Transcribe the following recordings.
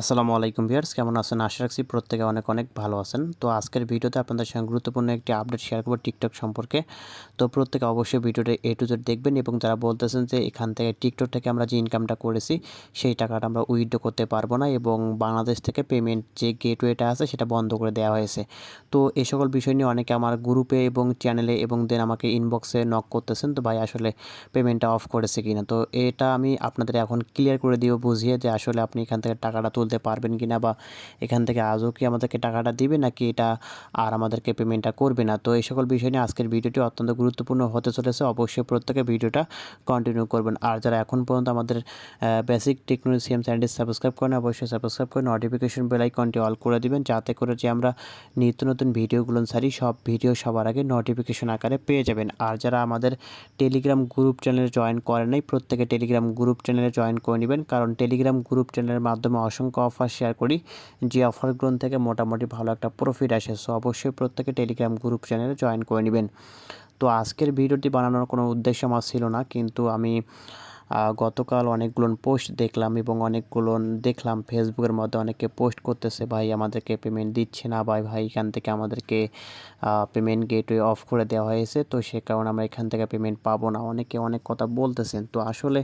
আসসালামু আলাইকুম ভিউয়ার্স, কেমন আছেন? আশা রাখছি প্রত্যেকে অনেক অনেক ভালো আছেন। তো আজকের ভিডিওতে আপনাদের সঙ্গে গুরুত্বপূর্ণ একটি আপডেট শেয়ার করব টিকটক সম্পর্কে। তো প্রত্যেকে অবশ্যই ভিডিওটা এ টু জেড দেখবেন এবং যারা বলতেছেন যে এখান থেকে টিকটক থেকে আমরা যে ইনকামটা করেছি, সেই টাকাটা আমরা উইথড্র করতে পারব না এবং বাংলাদেশ থেকে পেমেন্ট যে গেটওয়েটা আছে, সেটা বন্ধ করে দেওয়া হয়েছে। তো এই সকল বিষয় নিয়ে অনেকে আমার গ্রুপে এবং চ্যানেলে এবং দেন আমাকে ইনবক্সে নক করতেছেন, তো ভাই, আসলে পেমেন্টটা অফ করেছে কিনা? তো এটা আমি আপনাদের এখন ক্লিয়ার করে দিব বুঝিয়ে যে আসলে আপনি এখান থেকে টাকাটা তুলতে পারবেন কিনা বা এখান থেকে আজও কি আমাদেরকে টাকাটা দিবে নাকি এটা আর আমাদেরকে পেমেন্টটা করবে না? তো এই সকল বিষয় নিয়ে আজকের ভিডিওটি অত্যন্ত গুরুত্বপূর্ণ হতে চলেছে। অবশ্যই প্রত্যেকে ভিডিওটা কন্টিনিউ করবেন। আর যারা এখন পর্যন্ত আমাদের বেসিক টেকনোলজি সিএম চ্যানেলটি সাবস্ক্রাইব করেন অবশ্যই সাবস্ক্রাইব করে নোটিফিকেশন বেল আইকনটি অল করে দিবেন। যাতে করে যে আমরা নিত্য নতুন ভিডিওগুলো সারি সব ভিডিও সবার আগে নোটিফিকেশন আকারে পেয়ে যাবেন। আর যারা আমাদের টেলিগ্রাম গ্রুপ চ্যানেলে জয়েন করেন নাই প্রত্যেকে টেলিগ্রাম গ্রুপ চ্যানেলে জয়েন করে নেবেন। কারণ টেলিগ্রাম গ্রুপ চ্যানেলের মাধ্যমে অসংখ্য অফার শেয়ার করি, যে অফারগুলো থেকে মোটামুটি ভালো একটা প্রফিট আসে। সো অবশ্যই প্রত্যেকে টেলিগ্রাম গ্রুপ চ্যানেলে জয়েন করে নেবেন। তো আজকের ভিডিওটি বানানোর কোনো উদ্দেশ্য আমার ছিল না, কিন্তু আমি গতকাল অনেকগুলো পোস্ট দেখলাম এবং অনেকগুলো দেখলাম। ফেসবুকের মধ্যে অনেকে পোস্ট করতেছে, ভাই, আমাদেরকে পেমেন্ট দিচ্ছে না, ভাই ভাই, এখান থেকে আমাদেরকে পেমেন্ট গেটওয়ে অফ করে দেওয়া হয়েছে। তো সে কারণে আমরা এখান থেকে পেমেন্ট পাবো না। অনেকে অনেক কথা বলতেছেন। তো আসলে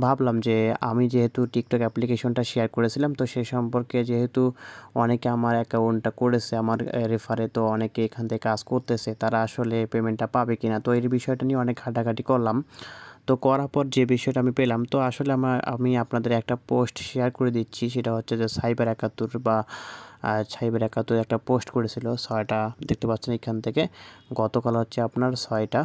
ভাবলাম যে আমি যেহেতু টিকটক অ্যাপ্লিকেশনটা শেয়ার করেছিলাম, তো সে সম্পর্কে যেহেতু অনেকে আমার অ্যাকাউন্টটা করেছে, আমার রেফারে তো অনেকে এখান থেকে কাজ করতেছে, তারা আসলে পেমেন্টটা পাবে কিনা, তো এই বিষয়টা নিয়ে অনেক ঘাটাঘাটি করলাম। তো করার পর যে বিষয়টা আমি পেলাম, তো আসলে আমার, আমি আপনাদের একটা পোস্ট শেয়ার করে দিচ্ছি। সেটা হচ্ছে যে সাইবার একাত্তর বা সাইবার একাত্তর একটা পোস্ট করেছিল ছয়টা, দেখতে পাচ্ছেন এখান থেকে। গতকাল হচ্ছে আপনার ছয়টা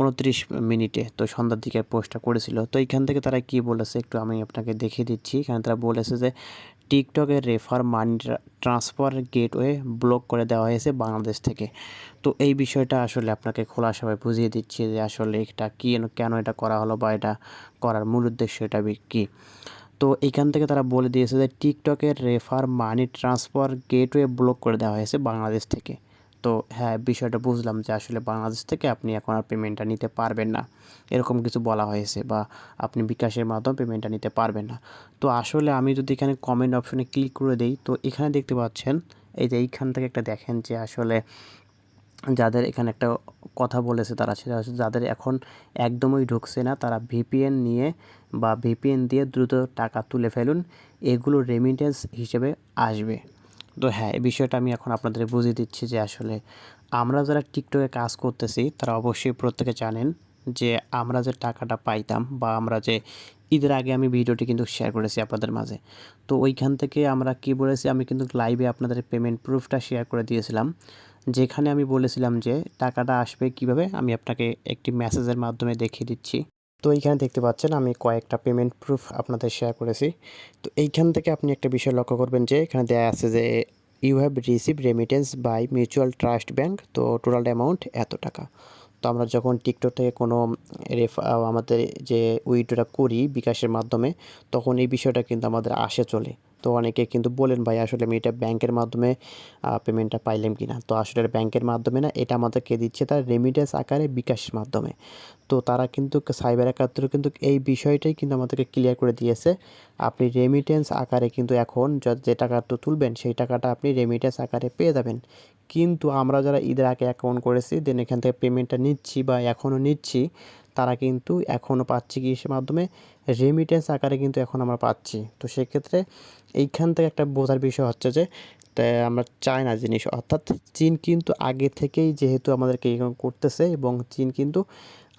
উনত্রিশ মিনিটে, তো সন্ধ্যার দিকে পোস্টটা করেছিল। তো এখান থেকে তারা কি বলেছে একটু আমি আপনাকে দেখিয়ে দিচ্ছি। এখানে তারা বলেছে যে টিকটকের refer money transfer gateway block করে দেওয়া হয়েছে বাংলাদেশ থেকে। তো এই বিষয়টা আসলে আপনাকে খোলাসাভাবে বুঝিয়ে দিচ্ছি যে আসলে এটা কী, কেন এটা করা হলো বা এটা করার মূল উদ্দেশ্য এটা কী? তো এখান থেকে তারা বলে দিয়েছে যে টিকটকের refer money transfer gateway block করে দেওয়া হয়েছে বাংলাদেশ থেকে। তো হ্যাঁ বিষয়টা বুঝলাম যে আসলে বাংলাদেশ থেকে আপনি এখন আর পেমেন্টটা নিতে পারবেন না। এরকম কিছু বলা হয়েছে বা আপনি বিকাশের মাধ্যমে পেমেন্টটা নিতে পারবেন না। তো আসলে আমি যদি এখানে কমেন্ট অপশনে ক্লিক করে দিই, তো এখানে দেখতে পাচ্ছেন, এই যে এইখান থেকে একটা দেখেন যে আসলে যাদের এখানে একটা কথা বলেছে তারা, সেটা হচ্ছে যাদের এখন একদমই ঢুকছে না, তারা ভিপিএন নিয়ে বা ভিপিএন দিয়ে দ্রুত টাকা তুলে ফেলুন। এগুলো রেমিটেন্স হিসেবে আসবে। তো হ্যাঁ এই বিষয়টা আমি এখন আপনাদের বুঝিয়ে দিচ্ছি যে আসলে আমরা যারা টিকটকে কাজ করতেছি, তারা অবশ্যই প্রত্যেকে জানেন যে আমরা যে টাকাটা পাইতাম বা আমরা যে ঈদের আগে আমি ভিডিওটি কিন্তু শেয়ার করেছি আপনাদের মাঝে। তো ওইখান থেকে আমরা কি বলেছি, আমি কিন্তু লাইভে আপনাদের পেমেন্ট প্রুফটা শেয়ার করে দিয়েছিলাম, যেখানে আমি বলেছিলাম যে টাকাটা আসবে কীভাবে, আমি আপনাকে একটি মেসেজের মাধ্যমে দেখিয়ে দিচ্ছি। তো এইখানে দেখতে পাচ্ছেন আমি কয়েকটা পেমেন্ট প্রুফ আপনাদের শেয়ার করেছি। তো এইখান থেকে আপনি একটা বিষয় লক্ষ্য করবেন যে, এখানে দেয়া আছে যে you have receive remittance by mutual trust bank তো টোটাল অ্যামাউন্ট এত টাকা। তো আমরা যখন টিকটক থেকে কোনো রেফ আমাদের যে উইড্রোটা করি বিকাশের মাধ্যমে, তখন এই বিষয়টা কিন্তু আমাদের আসে চলে। তো অনেকে কিন্তু বলেন, ভাই, আসলে আমি এটা ব্যাংকের মাধ্যমে পেমেন্টটা পাইলাম কি না তো আসলে ব্যাংকের মাধ্যমে না, এটা আমাদেরকে দিচ্ছে তার রেমিটেন্স আকারে বিকাশের মাধ্যমে। তো তারা কিন্তু সাইবার একাত্তর কিন্তু এই বিষয়টাই কিন্তু আমাদেরকে ক্লিয়ার করে দিয়েছে। আপনি রেমিটেন্স আকারে কিন্তু এখন যে টাকাটা তুলবেন, সেই টাকাটা আপনি রেমিটেন্স আকারে পেয়ে যাবেন। কিন্তু আমরা যারা ঈদের আগে অ্যাকাউন্ট করেছি দেন এখান থেকে পেমেন্টটা নিচ্ছি বা এখনও নিচ্ছি, তারা কিন্তু এখনও পাচ্ছি কিসের মাধ্যমে? রেমিটেন্স আকারে কিন্তু এখন আমরা পাচ্ছি। তো সেক্ষেত্রে এইখান থেকে একটা বোঝার বিষয় হচ্ছে যে আমরা চাই না জিনিস। অর্থাৎ চীন কিন্তু আগে থেকেই যেহেতু আমাদেরকে এরকম করতেছে এবং চীন কিন্তু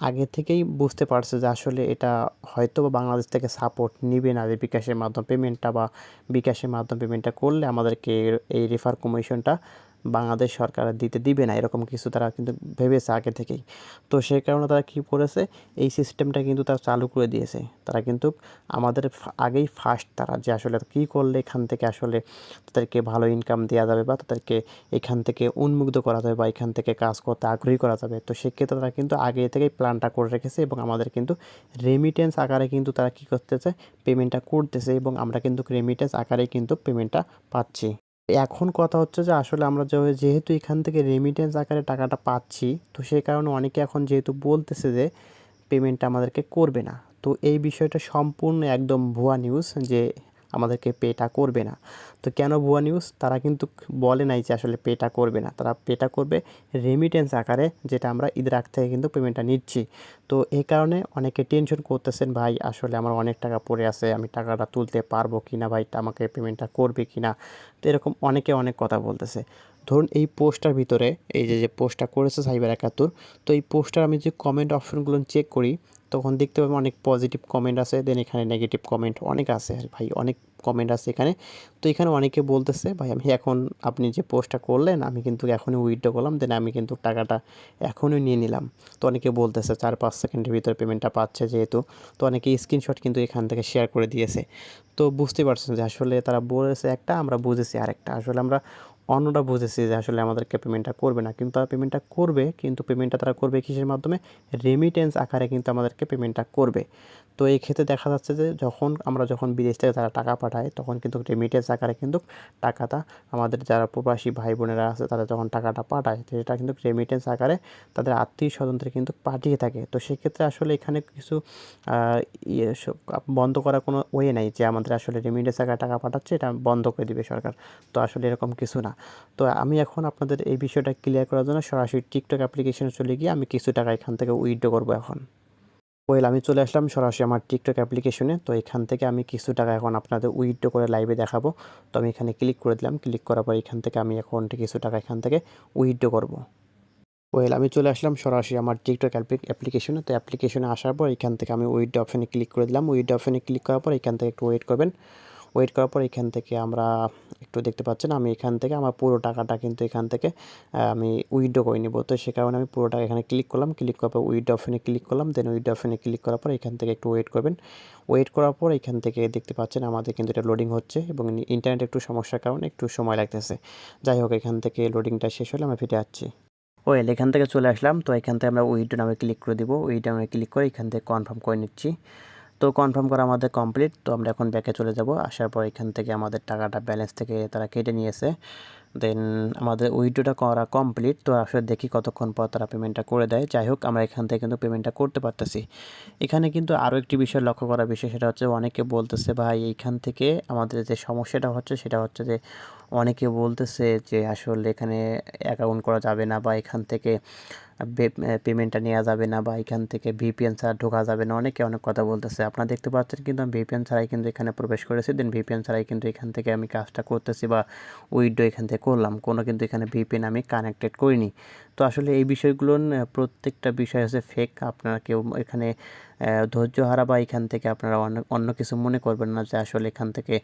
আগে থেকেই বুঝতে পারছে যে আসলে এটা হয়তো বা বাংলাদেশ থেকে সাপোর্ট নিবে না যে বিকাশের মাধ্যমে পেমেন্টটা বা বিকাশের মাধ্যমে পেমেন্টটা করলে আমাদেরকে এই রেফার কমিশনটা বাংলাদেশ সরকার দিতে দিবে না, এরকম কিছু তারা কিন্তু ভেবেছে আগে থেকেই। তো সেই কারণে তারা কী করেছে, এই সিস্টেমটা কিন্তু তারা চালু করে দিয়েছে। তারা কিন্তু আমাদের আগেই ফার্স্ট তারা যে আসলে কী করলে এখান থেকে আসলে তাদেরকে ভালো ইনকাম দেওয়া যাবে বা তাদেরকে এখান থেকে উন্মুগ্ধ করা যাবে বা এখান থেকে কাজ করতে আগ্রহী করা যাবে, তো সেক্ষেত্রে তারা কিন্তু আগে থেকেই প্ল্যানটা করে রেখেছে এবং আমাদের কিন্তু রেমিটেন্স আকারে কিন্তু তারা কী করতেছে পেমেন্টটা করতেছে এবং আমরা কিন্তু রেমিটেন্স আকারে কিন্তু পেমেন্টটা পাচ্ছি। এখন কথা হচ্ছে যে আসলে আমরা যেহেতু এখান থেকে রেমিটেন্স আকারে টাকাটা পাচ্ছি, তো সেই কারণে অনেকে এখন যেহেতু বলতেছে যে পেমেন্টটা আমাদেরকে করবে না। তো এই বিষয়টা সম্পূর্ণ একদম ভুয়া নিউজ যে আমাদেরকে পেটা করবে না। তো কেন ভুয়া নিউজ তারা কিন্তু বলে নাই যে আসলে পেটা করবে না। তারা পেটা করবে রেমিটেন্স আকারে, যেটা আমরা ঈদের আগ থেকে কিন্তু পেমেন্টটা নিচ্ছি। তো এই কারণে অনেকে টেনশন করতেছেন, ভাই, আসলে আমার অনেক টাকা পড়ে আছে, আমি টাকাটা তুলতে পারব কি না ভাই আমাকে পেমেন্টটা করবে কি না তো এরকম অনেকে অনেক কথা বলতেছে। ধরুন এই পোস্টটার ভিতরে, এই যে যে পোস্টটা করেছে সাইবার একাত্তর, তো এই পোস্টটার আমি যে কমেন্ট অপশনগুলো চেক করি তখন দেখতে পাবেন অনেক পজিটিভ কমেন্ট আছে দেন এখানে নেগেটিভ কমেন্ট অনেক আছে ভাই, অনেক কমেন্ট আছে এখানে। তো এখানে অনেকে বলতেছে, ভাই, আমি এখন আপনি যে পোস্টটা করলেন, আমি কিন্তু এখনই উইথড্র করলাম দেন আমি কিন্তু টাকাটা এখনই নিয়ে নিলাম। তো অনেকে বলতেছে, চার, পাঁচ সেকেন্ডের ভিতরে পেমেন্টটা পাচ্ছে যেহেতু। তো অনেকে স্ক্রিনশট কিন্তু এখান থেকে শেয়ার করে দিয়েছে। তো বুঝতে পারছেন যে আসলে তারা বলেছে একটা, আমরা বুঝেছি আরেকটা। আসলে আমরা অন্যটা বুঝেছে যে আসলে আমাদেরকে পেমেন্টটা করবে না। কিন্তু তারা পেমেন্টটা করবে, কিন্তু পেমেন্টটা তারা করবে কিসের মাধ্যমে? রেমিটেন্স আকারে কিন্তু আমাদেরকে পেমেন্টটা করবে। তো এই ক্ষেত্রে দেখা যাচ্ছে যে যখন, আমরা যখন বিদেশ থেকে তারা টাকা পাঠায়, তখন কিন্তু রেমিটেন্স আকারে কিন্তু টাকাটা আমাদের যারা প্রবাসী ভাই বোনেরা আছে, তারা যখন টাকাটা পাঠায়, তো এটা কিন্তু রেমিটেন্স আকারে তাদের আত্মীয় স্বজনদের কিন্তু পাঠিয়ে থাকে। তো সেক্ষেত্রে আসলে এখানে কিছু ইয়ে বন্ধ করার কোনো ওয়ে নাই যে আমাদের আসলে রেমিটেন্স আকারে টাকা পাঠাচ্ছে, এটা বন্ধ করে দিবে সরকার। তো আসলে এরকম কিছু না। তো আমি এখন আপনাদের এই বিষয়টা ক্লিয়ার করার জন্য সরাসরি টিকটক অ্যাপ্লিকেশনে চলে গিয়ে আমি কিছু টাকা এখান থেকে উইথড্র করব এখন। ওয়েল আমি চলে আসলাম সরাসরি আমার টিকটক অ্যাপ্লিকেশনে তো এখান থেকে আমি কিছু টাকা এখন আপনাদের উইথড্র করে লাইভে দেখাবো। তো আমি এখানে ক্লিক করে দিলাম। ক্লিক করার পর এখান থেকে আমি এখন কিছু টাকা এখান থেকে উইথড্র করব। ওয়েল আমি চলে আসলাম সরাসরি আমার টিকটক অ্যাপ্লিকেশনে তো অ্যাপ্লিকেশনে আসার পর এখান থেকে আমি উইথড্র অপশানে ক্লিক করে দিলাম। উইথড্র অপশানে ক্লিক করার পর এখান থেকে একটু ওয়েট করবেন। ওয়েট করার পর এখান থেকে আমরা একটু দেখতে পাচ্ছেন, আমি এখান থেকে আমার পুরো টাকাটা কিন্তু এখান থেকে আমি উইড্রো করে নিব। তো সে কারণে আমি পুরো টাকা এখানে ক্লিক করলাম ক্লিক করার পর উইড অপশনে ক্লিক করলাম দেন উইড অপশনে ক্লিক করার পর এখান থেকে একটু ওয়েট করবেন। ওয়েট করার পর এখান থেকে দেখতে পাচ্ছেন আমাদের কিন্তু এটা লোডিং হচ্ছে এবং ইন্টারনেট একটু সমস্যার কারণে একটু সময় লাগতেছে। যাই হোক, এখান থেকে লোডিংটা শেষ হলে আমরা ফিরে যাচ্ছি ওয়েল, এখান থেকে চলে আসলাম। তো এখান থেকে আমরা উইড নামে ক্লিক করে দিব। উইড নামে ক্লিক করে এখান থেকে কনফার্ম করে নিচ্ছি। তো কনফার্ম করা আমাদের কমপ্লিট তো আমরা এখন ব্যাকে চলে যাব। আসার পর এখান থেকে আমাদের টাকাটা ব্যালেন্স থেকে তারা কেটে নিয়েছে। দেন আমাদের উইডোটা করা কমপ্লিট তো আসলে দেখি কতক্ষণ পর তারা পেমেন্টটা করে দেয়। যাই হোক, আমরা এখান থেকে কিন্তু পেমেন্টটা করতে পারতেছি। এখানে কিন্তু আরও একটি বিষয় লক্ষ্য করা বিষয় সেটা হচ্ছে অনেকে বলতেছে, ভাই, এইখান থেকে আমাদের যে সমস্যাটা হচ্ছে, সেটা হচ্ছে যে অনেকে বলতেছে যে আসলে এখানে অ্যাকাউন্ট করা যাবে না বা এখান থেকে পেমেন্টটা নেওয়া যাবে না বা এখান থেকে ভিপিএন ছাড়া ঢোকা যাবে না। অনেকে অনেক কথা বলতেছে। আপনারা দেখতে পাচ্ছেন কিন্তু আমি ভিপিএন ছাড়াই কিন্তু এখানে প্রবেশ করেছি। দেন ভিপিএন ছাড়াই কিন্তু এখান থেকে আমি কাজটা করতেছি বা উইডো এখান থেকে করলাম। কোনো কিন্তু এখানে ভিপিএন আমি কানেক্টেড করিনি। তো আসলে এই বিষয়গুলো প্রত্যেকটা বিষয় হচ্ছে ফেক আপনারা কেউ এখানে ধৈর্য হারা বা এখান থেকে আপনারা অন্য কিছু মনে করবেন না যে আসলে এখান থেকে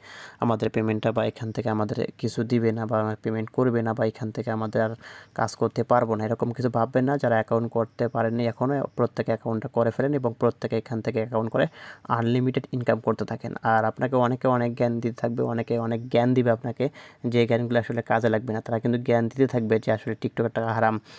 আমাদের পেমেন্টটা বা এখান থেকে আমাদের কিছু দিবে না বা পেমেন্ট করবে না বা এখান থেকে আমাদের আর কাজ করতে পারব না। এরকম কিছু ভাববেন না। যারা অ্যাকাউন্ট করতে পারেননি এখনও প্রত্যেকে অ্যাকাউন্টটা করে ফেলেন এবং প্রত্যেকে এখান থেকে অ্যাকাউন্ট করে আনলিমিটেড ইনকাম করতে থাকেন। আর আপনাকে অনেকে অনেক জ্ঞান দিতে থাকবে, অনেকে অনেক জ্ঞান দিবে আপনাকে যে জ্ঞানগুলো আসলে কাজে লাগবে না। তারা কিন্তু জ্ঞান দিতে থাকবে যে আসলে টিকটকের টাকা হারাম।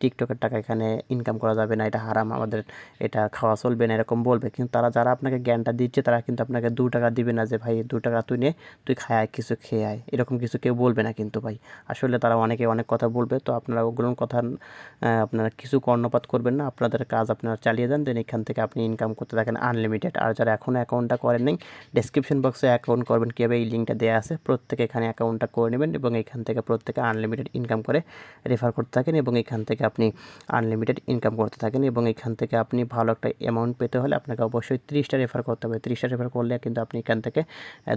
টিকটকের টাকা এখানে ইনকাম করা যাবে না, এটা হারাম, আমাদের এটা খাওয়া চলবে না, এরকম বলবে। কিন্তু তারা যারা আপনাকে জ্ঞানটা দিচ্ছে, তারা কিন্তু আপনাকে দু টাকা দিবে না যে, ভাই দু টাকা তুই নে, তুই খায়, কিছু খেয়ে আয়। এরকম কিছু কেউ বলবে না কিন্তু ভাই। আসলে তারা অনেকে অনেক কথা বলবে, তো আপনারা ওগুলোর কথা আপনারা কিছু কর্ণপাত করবেন না, আপনাদের কাজ আপনারা চালিয়ে যান, দেন এখান থেকে আপনি ইনকাম করতে থাকেন আনলিমিটেড আর যারা এখনও অ্যাকাউন্টটা করেন নেই ডেসক্রিপশন বক্সে অ্যাকাউন্ট করবেন, কীভাবে এই লিঙ্কটা দেওয়া আছে, প্রত্যেকে এখানে অ্যাকাউন্টটা করে নেবেন, এবং এখান থেকে প্রত্যেকে আনলিমিটেড ইনকাম করে রেফার করতে থাকেন, এবং এখান থেকে আপনি আনলিমিটেড ইনকাম করতে থাকেন এবং এখান থেকে আপনি ভালো একটা অ্যামাউন্ট পেতে হলে আপনাকে অবশ্যই তিরিশটা রেফার করতে হবে। ত্রিশটা রেফার করলে কিন্তু আপনি এখান থেকে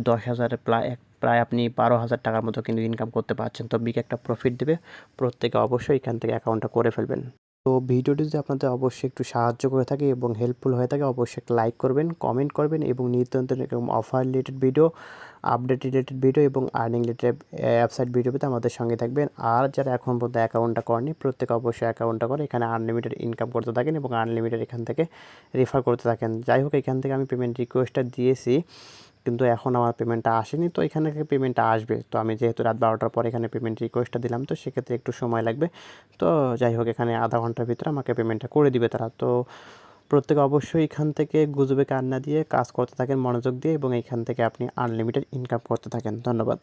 দশ হাজার প্রায় প্রায় আপনি বারো হাজার টাকার মতো কিন্তু ইনকাম করতে পারছেন। তো বিকে একটা প্রফিট দেবে। প্রত্যেকে অবশ্যই এখান থেকে অ্যাকাউন্টটা করে ফেলবেন। তো ভিডিওটি যদি আপনাদের অবশ্যই একটু সাহায্য করে থাকে এবং হেল্পফুল হয়ে থাকে, অবশ্যই একটা লাইক করবেন কমেন্ট করবেন এবং নিত্য নতুন এরকম offer related video update related video এবং আর্নিং রিলেটেড ওয়েবসাইট ভিডিও পেতে আমাদের সঙ্গে থাকবেন। আর যারা এখন পর্যন্ত অ্যাকাউন্টটা করেনি প্রত্যেকে অবশ্যই অ্যাকাউন্টটা করে এখানে আনলিমিটেড ইনকাম করতে থাকেন এবং আনলিমিটেড এখান থেকে রেফার করতে থাকেন। যাই হোক, এখান থেকে আমি পেমেন্ট রিকোয়েস্টটা দিয়েছি। কিন্তু এখন আমার পেমেন্টটা আসেনি, তো এখানে পেমেন্টটা আসবে। তো আমি যেহেতু রাত বারোটার পর এখানে পেমেন্ট রিকোয়েস্টটা দিলাম, তো সেক্ষেত্রে একটু সময় লাগবে। তো যাই হোক, এখানে আধা ঘণ্টার ভিতরে আমাকে পেমেন্টটা করে দিবে তারা। তো প্রত্যেকে অবশ্যই এখান থেকে গুজবে কান্না দিয়ে, কাজ করতে থাকেন, মনোযোগ দিয়ে এবং এখান থেকে আপনি আনলিমিটেড ইনকাম করতে থাকেন। ধন্যবাদ।